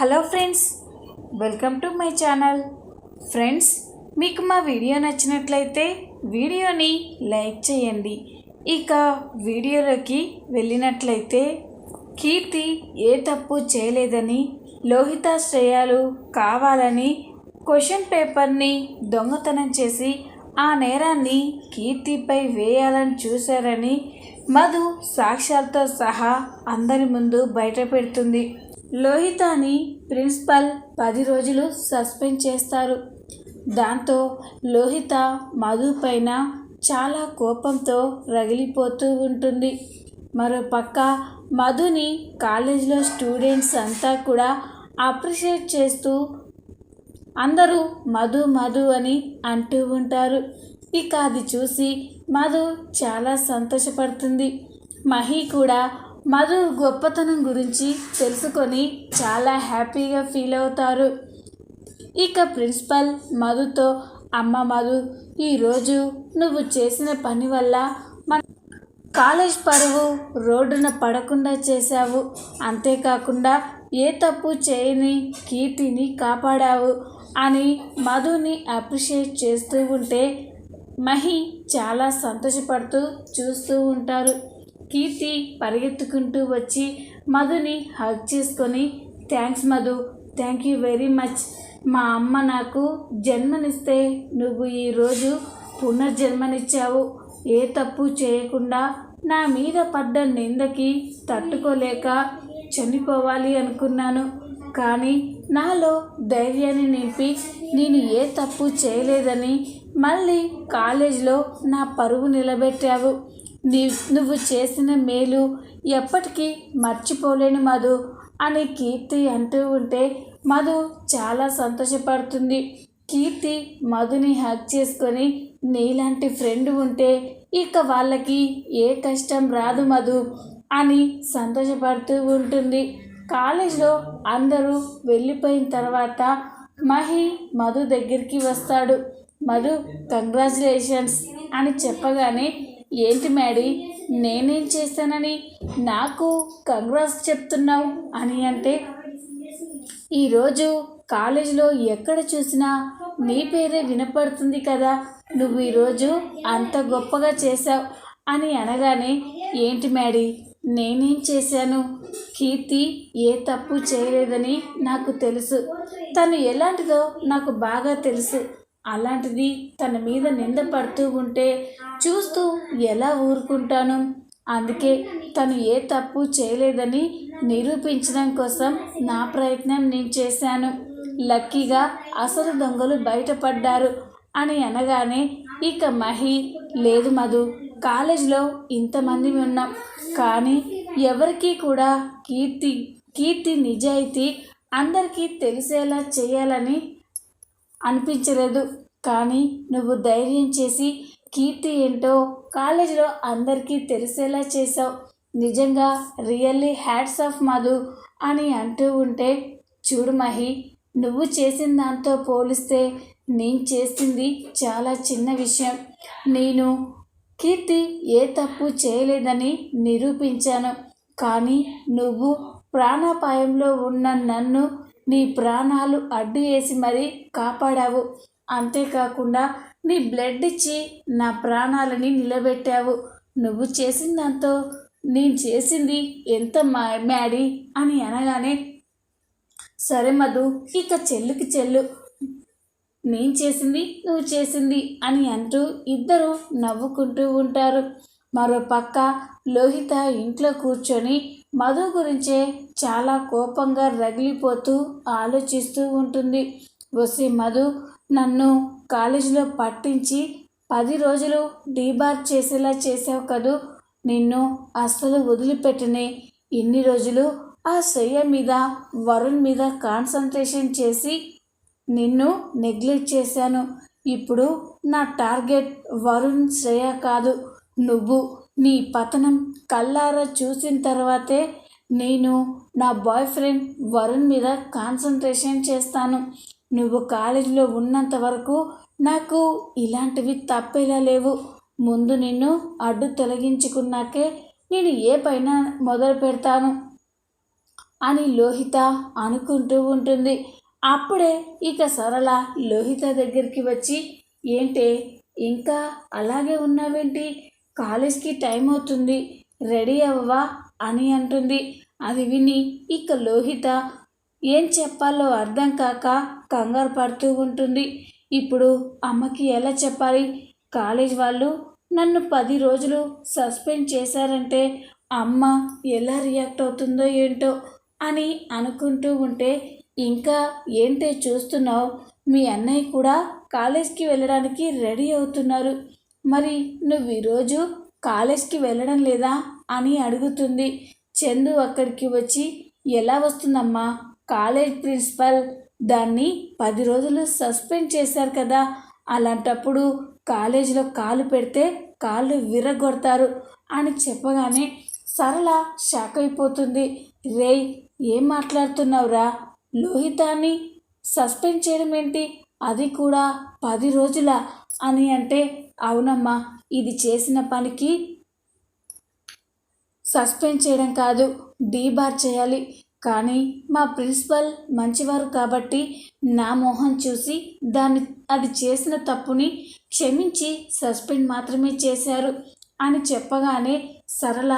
Hello friends welcome to my channel. Friends మీకు మా video నచ్చినట్లయితే వీడియోని లైక్ చేయండి. ఇక వీడియోలోకి వెళ్ళినట్లయితే కీర్తి ఏ తప్పు చేయలేదని లోహిత శ్రేయాలు కావాలని క్వశ్చన్ పేపర్ని దొంగతనం చేసి ఆ నేరాన్ని కీర్తిపై వేయాలని చూశారని మధు సాక్ష్యాలతో సహా అందరి ముందు బయటపెడుతుంది లోహితాని ప్రిన్సిపల్ పది రోజులు సస్పెండ్ చేస్తారు. దాంతో లోహిత మధు పైన చాలా కోపంతో రగిలిపోతూ ఉంటుంది. మరోపక్క మధుని కాలేజీలో స్టూడెంట్స్ అంతా కూడా అప్రిషియేట్ చేస్తూ అందరూ మధు మధు అని అంటూ ఉంటారు. ఇక అది చూసి మధు చాలా సంతోషపడుతుంది. మహి కూడా మధు గొప్పతనం గురించి తెలుసుకొని చాలా హ్యాపీగా ఫీల్ అవుతారు. ఇక ప్రిన్సిపల్ మధుతో అమ్మ మధు ఈరోజు నువ్వు చేసిన పని వల్ల మన కాలేజ్ పరువు రోడ్డున పడకుండా చేశావు. అంతేకాకుండా ఏ తప్పు చేయని కీర్తిని కాపాడావు అని మధుని అప్రిషియేట్ చేస్తూ ఉంటే మహి చాలా సంతోషపడుతూ చూస్తూ ఉంటారు. కీర్తి పరిగెత్తుకుంటూ వచ్చి మధుని హగ్ చేసుకొని thanks Madhu. Thank you very much మా అమ్మ నాకు జన్మనిస్తే నువ్వు ఈరోజు పునర్జన్మనిచ్చావు. ఏ తప్పు చేయకుండా నా మీద పడ్డ నిందకి తట్టుకోలేక చనిపోవాలి అనుకున్నాను. కానీ నాలో ధైర్యాన్ని నింపి నేను ఏ తప్పు చేయలేదని మళ్ళీ కాలేజీలో నా పరువు నిలబెట్టావు. నీ నువ్వు చేసిన మేలు ఎప్పటికీ మర్చిపోలేని మధు అని కీర్తి అంటూ ఉంటే మధు చాలా సంతోషపడుతుంది. కీర్తి మధుని హక్ చేసుకొని నీలాంటి ఫ్రెండ్ ఉంటే ఇక వాళ్ళకి ఏ కష్టం రాదు మధు అని సంతోషపడుతూ ఉంటుంది. కాలేజ్లో అందరూ వెళ్ళిపోయిన తర్వాత మహి మధు దగ్గరికి వస్తాడు. మధు కంగ్రాచులేషన్స్ అని చెప్పగానే ఏంటి మేడీ నేనేం చేశానని నాకు కంగ్రాస్ చెప్తున్నావు అని అంటే? ఈరోజు కాలేజీలో ఎక్కడ చూసినా నీ పేరే వినపడుతుంది కదా. నువ్వు ఈరోజు అంత గొప్పగా చేశావు అని అనగానే ఏంటి మేడీ నేనేం చేశాను? కీర్తి ఏ తప్పు చేయలేదని నాకు తెలుసు. తను ఎలాంటిదో నాకు బాగా తెలుసు. అలాంటిది తన మీద నింద పడుతూ ఉంటే చూస్తూ ఎలా ఊరుకుంటాను? అందుకే తను ఏ తప్పు చేయలేదని నిరూపించడం కోసం నా ప్రయత్నం నేను చేశాను. లక్కీగా అసలు దొంగలు బయటపడ్డారు అని అనగానే ఇక మహి లేదు మధు కాలేజీలో ఇంతమంది ఉన్నాం. కానీ ఎవరికీ కూడా కీర్తి కీర్తి నిజాయితీ అందరికీ తెలిసేలా చేయాలని అనిపించలేదు. కానీ నువ్వు ధైర్యం చేసి కీర్తి ఏంటో కాలేజీలో అందరికీ తెలిసేలా చేసావు నిజంగా రియల్లీ హ్యాట్స్ ఆఫ్ మధు అని అంటూ ఉంటే చూడు మహి నువ్వు చేసిన దాంతో పోలిస్తే నేను చేసింది చాలా చిన్న విషయం. నేను కీర్తి ఏ తప్పు చేయలేదని నిరూపించాను. కానీ నువ్వు ప్రాణాపాయంలో ఉన్న నన్ను నీ ప్రాణాలు అడ్డు వేసి మరీ కాపాడావు. అంతేకాకుండా నీ బ్లడ్ ఇచ్చి నా ప్రాణాలని నిలబెట్టావు. నువ్వు చేసిన దాంతో నేను చేసింది ఎంత మ్యాడీ? అని అనగానే సరే మధు ఇక చెల్లుకి చెల్లు. నేను చేసింది నువ్వు చేసింది అని అంటూ ఇద్దరు నవ్వుకుంటూ ఉంటారు. మరో పక్క లోహిత ఇంట్లో కూర్చొని మధు గురించే చాలా కోపంగా రగిలిపోతూ ఆలోచిస్తూ ఉంటుంది. వసి మధు నన్ను కాలేజీలో పట్టించి పది రోజులు డీబార్ చేసేలా చేసావు కదూ. నిన్ను అస్సలు వదిలిపెట్టనే ఇన్ని రోజులు ఆ శ్రేయ మీద వరుణ్ మీద కాన్సన్ట్రేషన్ చేసి నిన్ను నెగ్లెక్ట్ చేశాను. ఇప్పుడు నా టార్గెట్ వరుణ్ శ్రేయ కాదు. నువ్వు నీ పతనం కల్లారా చూసిన తర్వాతే నేను నా బాయ్ ఫ్రెండ్ వరుణ్ మీద కాన్సన్ట్రేషన్ చేస్తాను. నువ్వు కాలేజీలో ఉన్నంత వరకు నాకు ఇలాంటివి తప్పేలా లేవు. ముందు నిన్ను అడ్డు తొలగించుకున్నాకే నేను ఏ పైన మొదలు పెడతాను? అని లోహిత అనుకుంటూ ఉంటుంది. అప్పుడే ఇక సరళ లోహిత దగ్గరికి వచ్చి ఏంటే ఇంకా అలాగే ఉన్నావేంటి? కాలేజ్కి టైం అవుతుంది. రెడీ అవ్వవా? అని అంటుంది. అది విని ఇక లోహిత ఏం చెప్పాలో అర్థం కాక కంగారు పడుతూ ఉంటుంది. ఇప్పుడు అమ్మకి ఎలా చెప్పాలి? కాలేజ్ వాళ్ళు నన్ను పది రోజులు సస్పెండ్ చేశారంటే అమ్మ ఎలా రియాక్ట్ అవుతుందో ఏంటో అని అనుకుంటూ ఉంటే ఇంకా ఏంటే చూస్తున్నావు? మీ అన్నయ్య కూడా కాలేజ్కి వెళ్ళడానికి రెడీ అవుతున్నారు. మరి నువ్వు ఈరోజు కాలేజ్కి వెళ్ళడం లేదా అని అడుగుతుంది. చందు అక్కడికి వచ్చి ఎలా వస్తుందమ్మా? కాలేజ్ ప్రిన్సిపల్ దాన్ని పది రోజులు సస్పెండ్ చేశారు కదా. అలాంటప్పుడు కాలేజీలో కాలు పెడితే కాళ్ళు విరగొడతారు అని చెప్పగానే సరళ షాక్ అయిపోతుంది. రేయ్ ఏం మాట్లాడుతున్నావురా? లోహితాన్ని సస్పెండ్ చేయడం ఏంటి? అది కూడా పది రోజుల? అని అంటే అవునమ్మా ఇది చేసిన పనికి సస్పెండ్ చేయడం కాదు డీబార్ చేయాలి. కానీ మా ప్రిన్సిపల్ మంచివారు కాబట్టి నా మొహం చూసి దాన్ని అది చేసిన తప్పుని క్షమించి సస్పెండ్ మాత్రమే చేశారు అని చెప్పగానే సరళ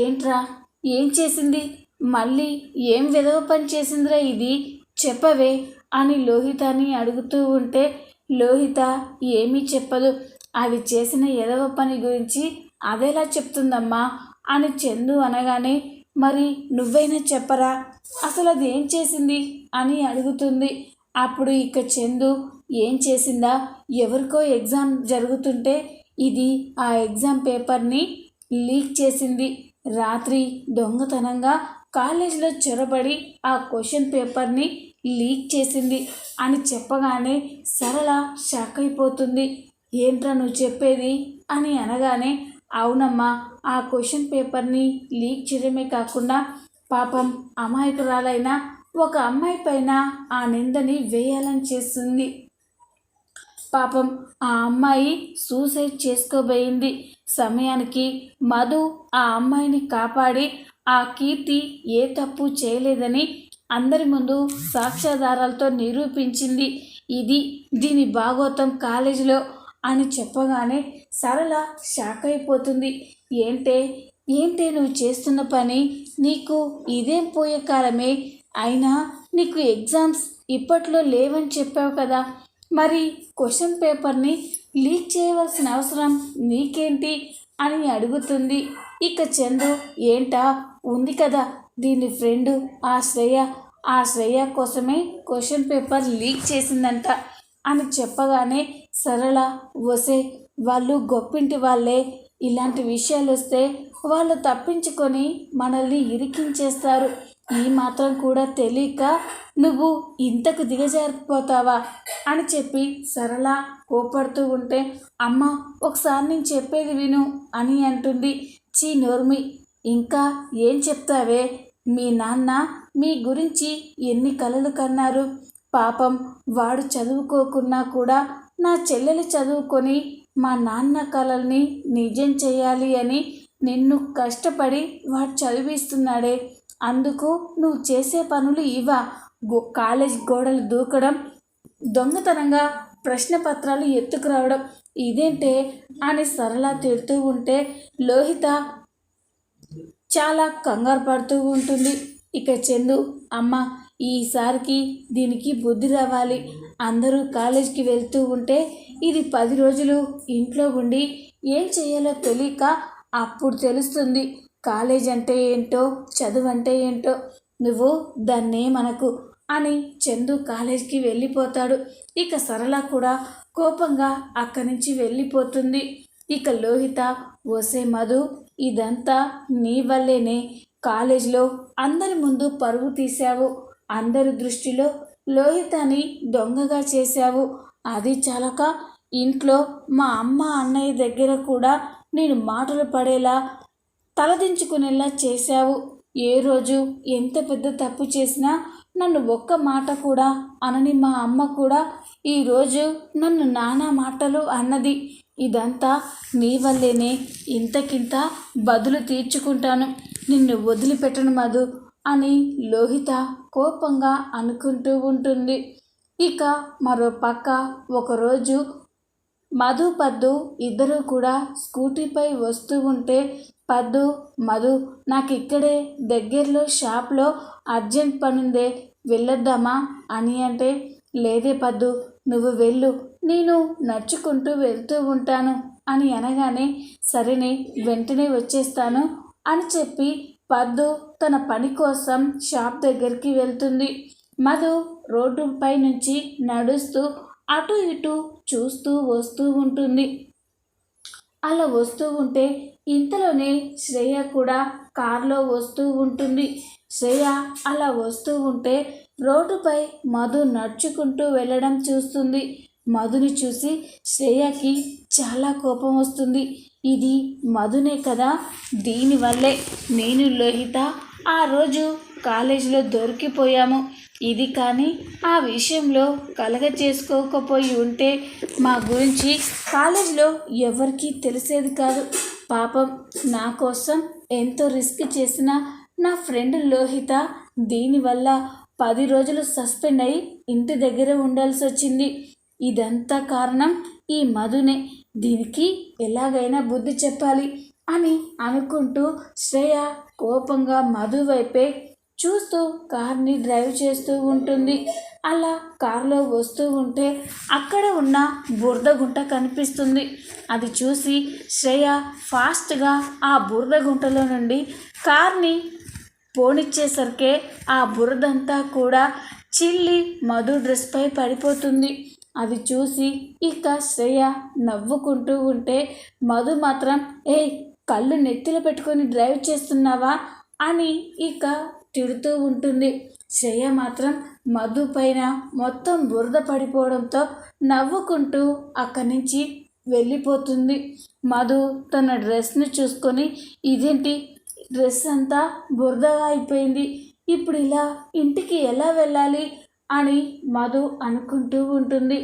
ఏంట్రా ఏం చేసింది? మళ్ళీ ఏం విధవ పని చేసిందిరా ఇది? చెప్పవే అని లోహితని అడుగుతూ ఉంటే లోహిత ఏమీ చెప్పదు. అది చేసిన ఎదవ పని గురించి అదేలా చెప్తుందమ్మా అని చందు అనగానే మరి నువ్వైనా చెప్పరా? అసలు అది ఏం చేసింది? అని అడుగుతుంది. అప్పుడు ఇక చందు ఏం చేసిందా? ఎవరికో ఎగ్జామ్ జరుగుతుంటే ఇది ఆ ఎగ్జామ్ పేపర్ని లీక్ చేసింది. రాత్రి దొంగతనంగా కాలేజీలో చొరబడి ఆ క్వశ్చన్ పేపర్ని లీక్ చేసింది అని చెప్పగానే సరళ షాక్ అయిపోతుంది. ఏంట్రా నువ్వు చెప్పేది? అని అనగానే అవునమ్మా ఆ క్వశ్చన్ పేపర్ని లీక్ చేయడమే కాకుండా పాపం అమాయకురాలైన ఒక అమ్మాయి పైన ఆ నిందని వేయాలని చేస్తుంది పాపం ఆ అమ్మాయి సూసైడ్ చేసుకోబోయింది. సమయానికి మధు ఆ అమ్మాయిని కాపాడి ఆ కీర్తి ఏ తప్పు చేయలేదని అందరి ముందు సాక్ష్యాధారాలతో నిరూపించింది ఇది. దీని భాగోతం కాలేజీలో అని చెప్పగానే సరళ షాక్ అయిపోతుంది. ఏంటే? ఏంటే నువ్వు చేస్తున్న పని? నీకు ఇదేం పోయే కాలమే? అయినా నీకు ఎగ్జామ్స్ ఇప్పట్లో లేవని చెప్పావు కదా. మరి క్వశ్చన్ పేపర్ని లీక్ చేయవలసిన అవసరం నీకేంటి? అని అడుగుతుంది. ఇక చందు ఏంటా? ఉంది కదా. దీని ఫ్రెండ్ ఆ శ్రేయ ఆ శ్రేయ కోసమే క్వశ్చన్ పేపర్ లీక్ చేసిందంట. అని చెప్పగానే సరళ వసే వాళ్ళు గొప్పింటి వాళ్ళే. ఇలాంటి విషయాలు వస్తే వాళ్ళు తప్పించుకొని మనల్ని ఇరికించేస్తారు. ఈ మాత్రం కూడా తెలియక నువ్వు ఇంతకు దిగజారిపోతావా? అని చెప్పి సరళ కోపడుతూ ఉంటే అమ్మ ఒకసారి నేను చెప్పేది విను అని అంటుంది చీ నోర్మి. ఇంకా ఏం చెప్తావే? మీ నాన్న మీ గురించి ఎన్ని కలలు కన్నారు? పాపం వాడు చదువుకోకున్నా కూడా నా చెల్లెలు చదువుకొని మా నాన్న కలల్ని నిజం చేయాలి అని నిన్ను కష్టపడి వాడు చదివిస్తున్నాడే. అందుకు నువ్వు చేసే పనులు ఇవా గో కాలేజ్ గోడలు దూకడం దొంగతనంగా ప్రశ్న పత్రాలు ఎత్తుకురావడం ఇదేంటే అని సరళ తిడుతూ ఉంటే లోహిత చాలా కంగారు పడుతూ ఉంటుంది. ఇక చందు అమ్మ ఈసారికి దీనికి బుద్ధి రావాలి. అందరూ కాలేజీకి వెళ్తూ ఉంటే ఇది పది రోజులు ఇంట్లో ఉండి ఏం చేయాలో తెలియక అప్పుడు తెలుస్తుంది. కాలేజ్ అంటే ఏంటో చదువు అంటే ఏంటో నువ్వు దాన్నే మనకు అని చందు కాలేజ్కి వెళ్ళిపోతాడు. ఇక సరళ కూడా కోపంగా అక్కడి నుంచి వెళ్ళిపోతుంది. ఇక లోహిత ఒసే మధు ఇదంతా నీ వల్లేనే. కాలేజీలో అందరి ముందు పరుగు తీశావు. అందరి దృష్టిలో లోహితని దొంగగా చేశావు. అది చాలక ఇంట్లో మా అమ్మ అన్నయ్య దగ్గర కూడా నేను మాటలు పడేలా తలదించుకునేలా చేశావు. ఏ రోజు ఎంత పెద్ద తప్పు చేసినా నన్ను ఒక్క మాట కూడా అనని మా అమ్మ కూడా ఈరోజు నన్ను నానా మాటలు అన్నది. ఇదంతా నీ వల్లేనే ఇంతకింత బదులు తీర్చుకుంటాను. నిన్ను వదిలిపెట్టను మధు అని లోహిత కోపంగా అనుకుంటూ ఉంటుంది. ఇక మరో పక్క ఒకరోజు మధు పద్దు ఇద్దరూ కూడా స్కూటీపై వస్తూ ఉంటే పద్దు మధు నాకు ఇక్కడే దగ్గరలో షాప్లో అర్జెంట్ పనుందే వెళ్ళొద్దామా అని అంటే లేదే పద్దు నువ్వు వెళ్ళు నేను నడుచుకుంటూ వెళ్తూ ఉంటాను అని అనగానే సరేనే వెంటనే వచ్చేస్తాను అని చెప్పి పద్దు తన పని కోసం షాప్ దగ్గరికి వెళ్తుంది. మధు రోడ్డుపై నుంచి నడుస్తూ అటు ఇటు చూస్తూ వస్తూ ఉంటుంది. అలా వస్తూ ఉంటే ఇంతలోనే శ్రేయ కూడా కారులో వస్తూ ఉంటుంది. శ్రేయ అలా వస్తూ ఉంటే రోడ్డుపై మధు నడుచుకుంటూ వెళ్ళడం చూస్తుంది. మధుని చూసి శ్రేయకి చాలా కోపం వస్తుంది. ఇది మధునే కదా? దీనివల్లే నేను లోహిత ఆ రోజు కాలేజీలో దొరికిపోయాము. ఇది కానీ ఆ విషయంలో కలగ చేసుకోకపోయి ఉంటే మా గురించి కాలేజీలో ఎవరికీ తెలిసేది కాదు. పాపం నా కోసం ఎంతో రిస్క్ చేసిన నా ఫ్రెండ్ లోహిత దీనివల్ల పది రోజులు సస్పెండ్ అయి ఇంటి దగ్గర ఉండాల్సి వచ్చింది ఇదంతా కారణం ఈ మధునే. దీనికి ఎలాగైనా బుద్ధి చెప్పాలి అని అనుకుంటూ శ్రేయ కోపంగా మధు వైపే చూస్తూ కార్ని డ్రైవ్ చేస్తూ ఉంటుంది. అలా కారులో వస్తూ ఉంటే అక్కడ ఉన్న బురద గుంట కనిపిస్తుంది. అది చూసి శ్రేయ ఫాస్ట్గా ఆ బురద గుంటలో నుండి కార్ని పోనిచ్చేసరికే ఆ బురదంతా కూడా చిల్లి మధు డ్రెస్పై పడిపోతుంది. అది చూసి ఇక శ్రేయ నవ్వుకుంటూ ఉంటే మధు మాత్రం ఏ కళ్ళు నెత్తిలో పెట్టుకొని డ్రైవ్ చేస్తున్నావా? అని ఇక తిడుతూ ఉంటుంది. శ్రేయ మాత్రం మధు పైన మొత్తం బురద పడిపోవడంతో నవ్వుకుంటూ అక్కడి నుంచి వెళ్ళిపోతుంది. మధు తన డ్రెస్ని చూసుకొని ఇదేంటి? డ్రెస్ అంతా బురదగా అయిపోయింది. ఇప్పుడు ఇలా ఇంటికి ఎలా వెళ్ళాలి? అని మధు అనుకుంటూ ఉంటుంది.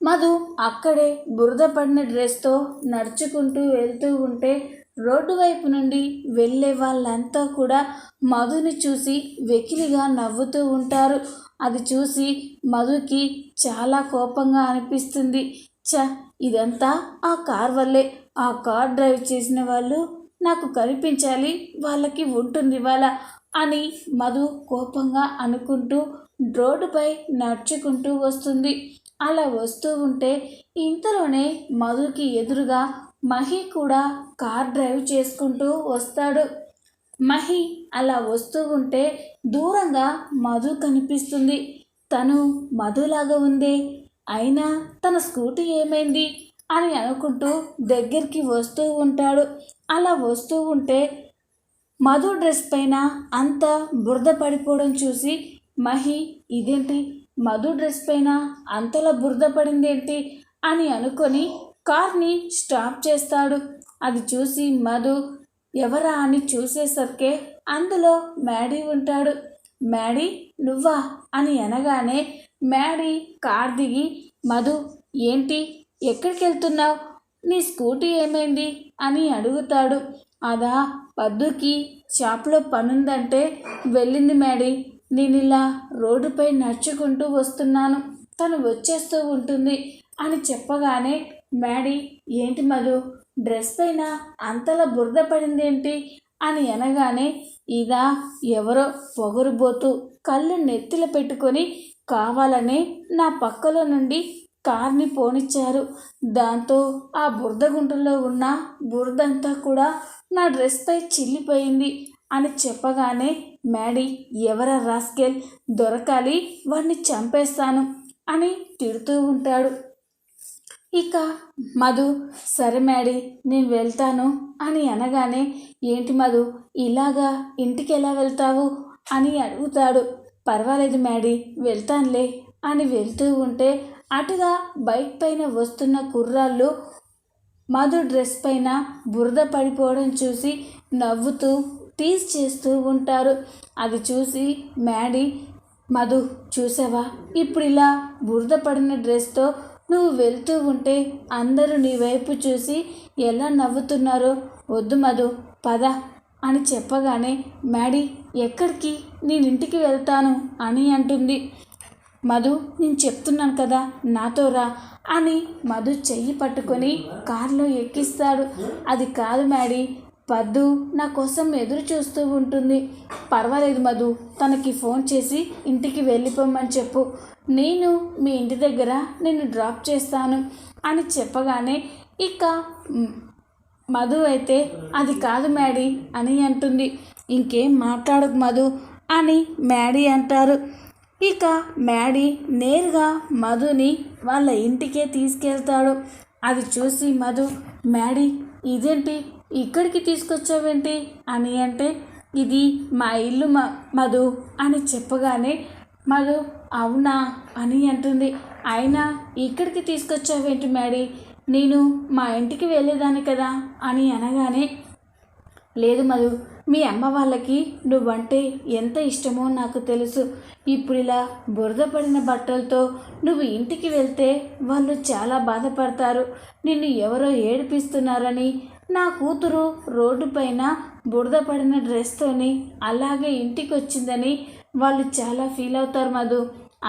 మధు అక్కడే బురద పడిన డ్రెస్తో నడుచుకుంటూ వెళ్తూ ఉంటే రోడ్డు వైపు నుండి వెళ్ళే వాళ్ళంతా కూడా మధుని చూసి వెకిలిగా నవ్వుతూ ఉంటారు. అది చూసి మధుకి చాలా కోపంగా అనిపిస్తుంది. చ ఇదంతా ఆ కార్ వల్లే. ఆ కార్ డ్రైవ్ చేసిన వాళ్ళు నాకు కనిపించాలి వాళ్ళకి ఉంటుంది వాళ్ళ అని మధు కోపంగా అనుకుంటూ రోడ్డుపై నడుచుకుంటూ వస్తుంది. అలా వస్తూ ఉంటే ఇంతలోనే మధుకి ఎదురుగా మహి కూడా కార్ డ్రైవ్ చేసుకుంటూ వస్తాడు. మహి అలా వస్తూ ఉంటే దూరంగా మధు కనిపిస్తుంది. తను మధులాగా ఉంది అయినా తన స్కూటీ ఏమైంది అని అనుకుంటూ దగ్గరికి వస్తూ ఉంటాడు. అలా వస్తూ ఉంటే మధు డ్రెస్ పైన అంత బురద పడిపోవడం చూసి మహి ఇదేంటి? మధు డ్రెస్ పైన అంతలా బురద పడిందేంటి? అని అనుకొని కార్ని స్టాప్ చేస్తాడు. అది చూసి మధు ఎవరా అని చూసేసరికే అందులో మ్యాడీ ఉంటాడు. మ్యాడీ నువ్వా? అని అనగానే మ్యాడీ కార్ దిగి మధు ఏంటి? ఎక్కడికి వెళ్తున్నావు నీ స్కూటీ ఏమైంది? అని అడుగుతాడు. అదా పద్దుకి షాప్లో పనుందంటే వెళ్ళింది మ్యాడీ నేను ఇలా రోడ్డుపై నడుచుకుంటూ వస్తున్నాను. తను వచ్చేస్తూ ఉంటుంది అని చెప్పగానే మ్యాడీ ఏంటి మధు? డ్రెస్ పైన అంతలా బురద పడిందేంటి? అని అనగానే ఇదా ఎవరో పొగరుబోతూ కళ్ళు నెత్తిలో పెట్టుకొని కావాలనే నా పక్కలో నుండి కార్ని పోనిచ్చారు. దాంతో ఆ బురద గుంటలో ఉన్న బురదంతా కూడా నా డ్రెస్పై చిల్లిపోయింది అని చెప్పగానే మ్యాడీ ఎవర రాస్కెల్? దొరకాలి వాడిని చంపేస్తాను అని తిడుతూ ఉంటాడు. ఇక మధు సరే మ్యాడీ నేను వెళ్తాను అని అనగానే ఏంటి మధు ఇలాగా ఇంటికి ఎలా వెళ్తావు? అని అడుగుతాడు. పర్వాలేదు మ్యాడీ వెళ్తానులే అని వెళ్తూ ఉంటే అటుగా బైక్ పైన వస్తున్న కుర్రాళ్ళు మధు డ్రెస్ పైన బురద పడిపోవడం చూసి నవ్వుతూ టీజ్ చేస్తూ ఉంటారు. అది చూసి మ్యాడీ మధు చూసావా? ఇప్పుడు ఇలా బురద పడిన డ్రెస్తో నువ్వు వెళ్తూ ఉంటే అందరూ నీ వైపు చూసి ఎలా నవ్వుతున్నారో వద్దు మధు పద అని చెప్పగానే మ్యాడీ ఎక్కడికి? నేను ఇంటికి వెళ్తాను అని అంటుంది. మధు నేను చెప్తున్నాను కదా నాతో రా అని మధు చెయ్యి పట్టుకొని కారులో ఎక్కిస్తాడు. అది కాదు మ్యాడీ పద్దు నా కోసం ఎదురు చూస్తూ ఉంటుంది. పర్వాలేదు మధు తనకి ఫోన్ చేసి ఇంటికి వెళ్ళిపోమని చెప్పు. నేను మీ ఇంటి దగ్గర నిన్ను డ్రాప్ చేస్తాను అని చెప్పగానే ఇక మధు అయితే అది కాదు మ్యాడీ అని అంటుంది. ఇంకేం మాట్లాడకు మధు అని మ్యాడీ అంటారు. ఇక మ్యాడీ నేరుగా మధుని వాళ్ళ ఇంటికే తీసుకెళ్తాడు. అది చూసి మధు మ్యాడీ ఇదేంటి? ఇక్కడికి తీసుకొచ్చావేంటి? అని అంటే ఇది మా ఇల్లు మ మధు అని చెప్పగానే మధు అవునా? అని అంటుంది. అయినా ఇక్కడికి తీసుకొచ్చావేంటి మ్యాడీ? నేను మా ఇంటికి వెళ్ళేదాన్ని కదా? అని అనగానే లేదు మధు మీ అమ్మ వాళ్ళకి నువ్వంటే ఎంత ఇష్టమో నాకు తెలుసు. ఇప్పుడు ఇలా బురద పడిన బట్టలతో నువ్వు ఇంటికి వెళ్తే వాళ్ళు చాలా బాధపడతారు. నిన్ను ఎవరో ఏడిపిస్తున్నారని నా కూతురు రోడ్డు పైన బురద పడిన డ్రెస్తోని అలాగే ఇంటికి వచ్చిందని వాళ్ళు చాలా ఫీల్ అవుతారు మధు.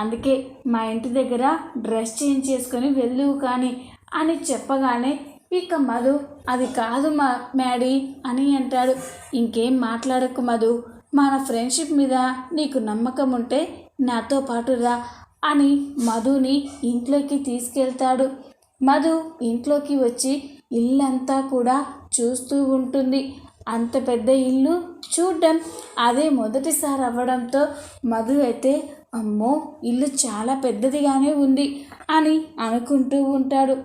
అందుకే మా ఇంటి దగ్గర డ్రెస్ చేంజ్ చేసుకొని వెళ్ళు కానీ అని చెప్పగానే ఇక మధు అది కాదు మా మ్యాడీ అని అంటాడు. ఇంకేం మాట్లాడకు మధు. మన ఫ్రెండ్షిప్ మీద నీకు నమ్మకం ఉంటే నాతో పాటు రా అని మధుని ఇంట్లోకి తీసుకెళ్తాడు. మధు ఇంట్లోకి వచ్చి ఇల్లంతా కూడా చూస్తూ ఉంటుంది. అంత పెద్ద ఇల్లు చూడ్డం అదే మొదటిసారి అవ్వడంతో మధు అయితే అమ్మో ఇల్లు చాలా పెద్దదిగానే ఉంది అని అనుకుంటూ ఉంటాడు.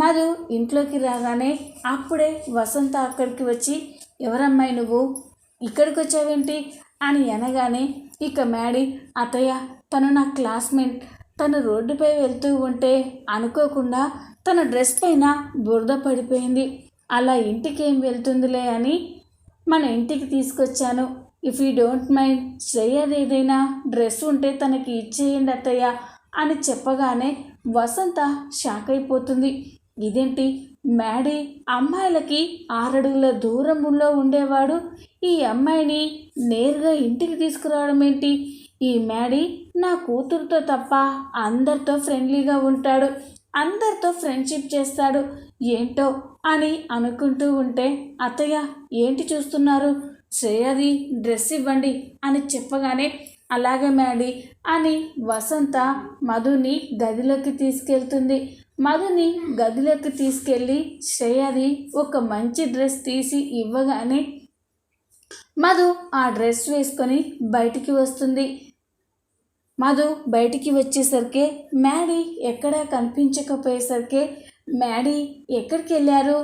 మధు ఇంట్లోకి రాగానే అప్పుడే వసంత అక్కడికి వచ్చి ఎవరమ్మాయి నువ్వు? ఇక్కడికి వచ్చావేంటి అని అనగానే ఇక మ్యాడీ అత్తయ్య తను నా క్లాస్మేట్. తను రోడ్డుపై వెళ్తూ ఉంటే అనుకోకుండా తన డ్రెస్ పైన బురద పడిపోయింది. అలా ఇంటికి ఏం వెళ్తుందిలే అని మన ఇంటికి తీసుకొచ్చాను. ఇఫ్ యూ డోంట్ మైండ్ శ్రేయది ఏదైనా డ్రెస్ ఉంటే తనకి ఇచ్చేయండి అత్తయ్య అని చెప్పగానే వసంత షాక్ అయిపోతుంది. ఇదేంటి? మ్యాడీ అమ్మాయిలకి ఆరడుగుల దూరంలో ఉండేవాడు. ఈ అమ్మాయిని నేరుగా ఇంటికి తీసుకురావడం ఏంటి? ఈ మ్యాడీ నా కూతురుతో తప్ప అందరితో ఫ్రెండ్లీగా ఉంటాడు. అందరితో ఫ్రెండ్షిప్ చేస్తాడు. ఏంటో అని అనుకుంటూ ఉంటే అత్తయ్య ఏంటి చూస్తున్నారు? శ్రేయది డ్రెస్ ఇవ్వండి అని చెప్పగానే అలాగే మ్యాడీ అని వసంత మధుని గదిలోకి తీసుకెళ్తుంది. మధుని గదిలోకి తీసుకెళ్ళి శ్రేయది ఒక మంచి డ్రెస్ తీసి ఇవ్వగానే మధు ఆ డ్రెస్ వేసుకొని బయటికి వస్తుంది. మధు బయటికి వచ్చేసరికి మ్యాడీ ఎక్కడా కనిపించకపోయేసరికి మ్యాడీ ఎక్కడికి వెళ్ళారు?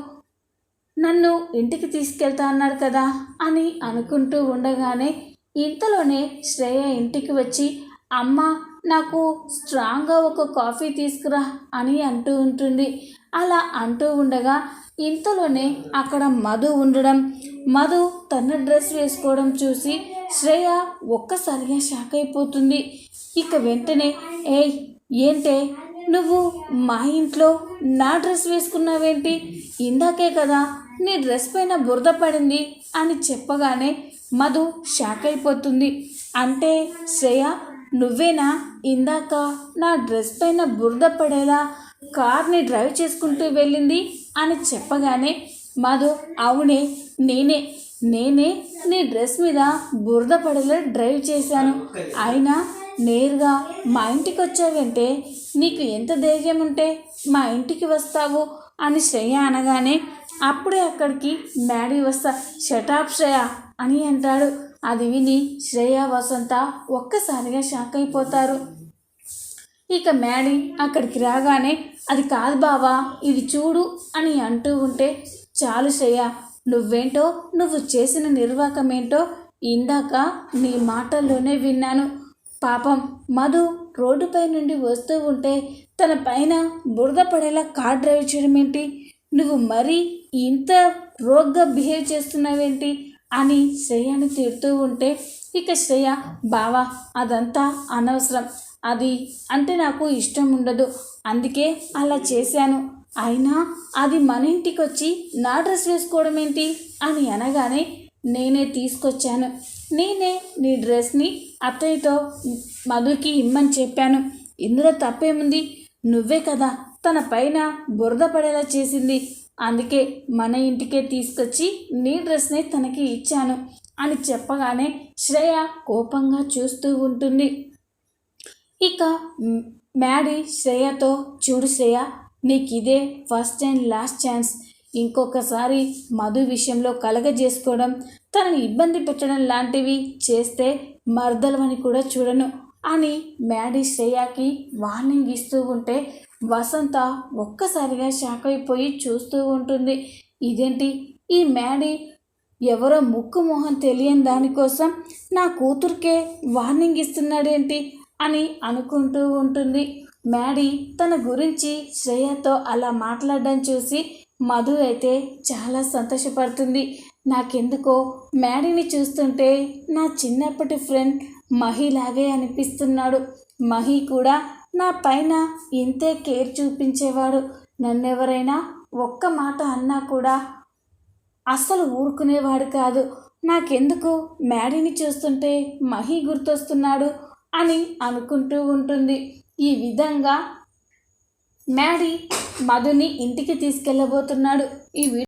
నన్ను ఇంటికి తీసుకెళ్తా అన్నాడు కదా అని అనుకుంటూ ఉండగానే ఇంతలోనే శ్రేయ ఇంటికి వచ్చి అమ్మ నాకు స్ట్రాంగ్గా ఒక కాఫీ తీసుకురా అని అంటూ ఉంటుంది. అలా అంటూ ఉండగా ఇంతలోనే అక్కడ మధు ఉండడం. మధు తన డ్రెస్ వేసుకోవడం చూసి శ్రేయ ఒక్కసారిగా షాక్ అయిపోతుంది. ఇక వెంటనే ఏయ్ ఏంటే? నువ్వు మా ఇంట్లో నా డ్రెస్ వేసుకున్నావేంటి? ఇందాకే కదా నీ డ్రెస్ పైన బురద పడింది అని చెప్పగానే మధు షాక్ అయిపోతుంది. అంటే శ్రేయ నువ్వేనా? ఇందాక నా డ్రెస్ పైన బురద పడేలా కార్ని డ్రైవ్ చేసుకుంటూ వెళ్ళింది అని చెప్పగానే మాధు అవునే నేనే నేనే నీ డ్రెస్ మీద బురద పడేలా డ్రైవ్ చేశాను. అయినా నేరుగా మా ఇంటికి వచ్చావంటే నీకు ఎంత ధైర్యం ఉంటే మా ఇంటికి వస్తావు అని శ్రేయ అనగానే అప్పుడే అక్కడికి మ్యాడీ వస్తా షటాప్ శ్రేయ అని అంటాడు. అది విని శ్రేయ వసంత ఒక్కసారిగా షాక్ అయిపోతారు. ఇక మ్యాడీ అక్కడికి రాగానే అది కాదు బావా ఇది చూడు అని అంటూ ఉంటే చాలు శ్రేయ నువ్వేంటో నువ్వు చేసిన నిర్వాకమేంటో ఇందాక నీ మాటల్లోనే విన్నాను. పాపం మధు రోడ్డుపై నుండి వస్తూ ఉంటే తన పైన బురద పడేలా కార్ డ్రైవ్ చేయడం ఏంటి నువ్వు మరీ ఇంత రోగ్గా బిహేవ్ చేస్తున్నావేంటి? అని శ్రేయని తిడుతూ ఉంటే ఇక శ్రేయ బావా అదంతా అనవసరం. అది అంటే నాకు ఇష్టం ఉండదు. అందుకే అలా చేశాను. అయినా అది మన ఇంటికి వచ్చి నా డ్రెస్ వేసుకోవడం ఏంటి అని అనగానే నేనే తీసుకొచ్చాను. నేనే నీ డ్రెస్ని అత్తయ్యతో మధుకి ఇమ్మని చెప్పాను. ఇందులో తప్పేముంది? నువ్వే కదా తన పైన బురద పడేలా చేసింది. అందుకే మన ఇంటికే తీసుకొచ్చి నీ డ్రెస్ని తనకి ఇచ్చాను అని చెప్పగానే శ్రేయ కోపంగా చూస్తూ ఉంటుంది. ఇక మ్యాడీ శ్రేయతో చూడు శ్రేయ నీకు ఇదే ఫస్ట్ అండ్ లాస్ట్ ఛాన్స్. ఇంకొకసారి మధు విషయంలో కలగజేసుకోవడం తనని ఇబ్బంది పెట్టడం లాంటివి చేస్తే మర్దలవని కూడా చూడను అని మ్యాడీ శ్రేయాకి వార్నింగ్ ఇస్తూ ఉంటే వసంత ఒక్కసారిగా షాక్ అయిపోయి చూస్తూ ఉంటుంది. ఇదేంటి? ఈ మ్యాడీ ఎవరో ముక్కు మొహం తెలియని దానికోసం నా కూతురికే వార్నింగ్ ఇస్తున్నాడేంటి అని అనుకుంటూ ఉంటుంది. మ్యాడీ తన గురించి శ్రేయతో అలా మాట్లాడడం చూసి మధు అయితే చాలా సంతోషపడుతుంది. నాకెందుకో మ్యాడీని చూస్తుంటే నా చిన్నప్పటి ఫ్రెండ్ మహిలాగే అనిపిస్తున్నాడు. మహి కూడా నా పైన ఇంతే కేర్ చూపించేవాడు. నన్నెవరైనా ఒక్క మాట అన్నా కూడా అస్సలు ఊరుకునేవాడు కాదు. నాకెందుకు మ్యాడీని చూస్తుంటే మహి గుర్తొస్తున్నాడు అని అనుకుంటూ ఉంటుంది. ఈ విధంగా మ్యాడీ మధుని ఇంటికి తీసుకెళ్ళబోతున్నాడు. ఈ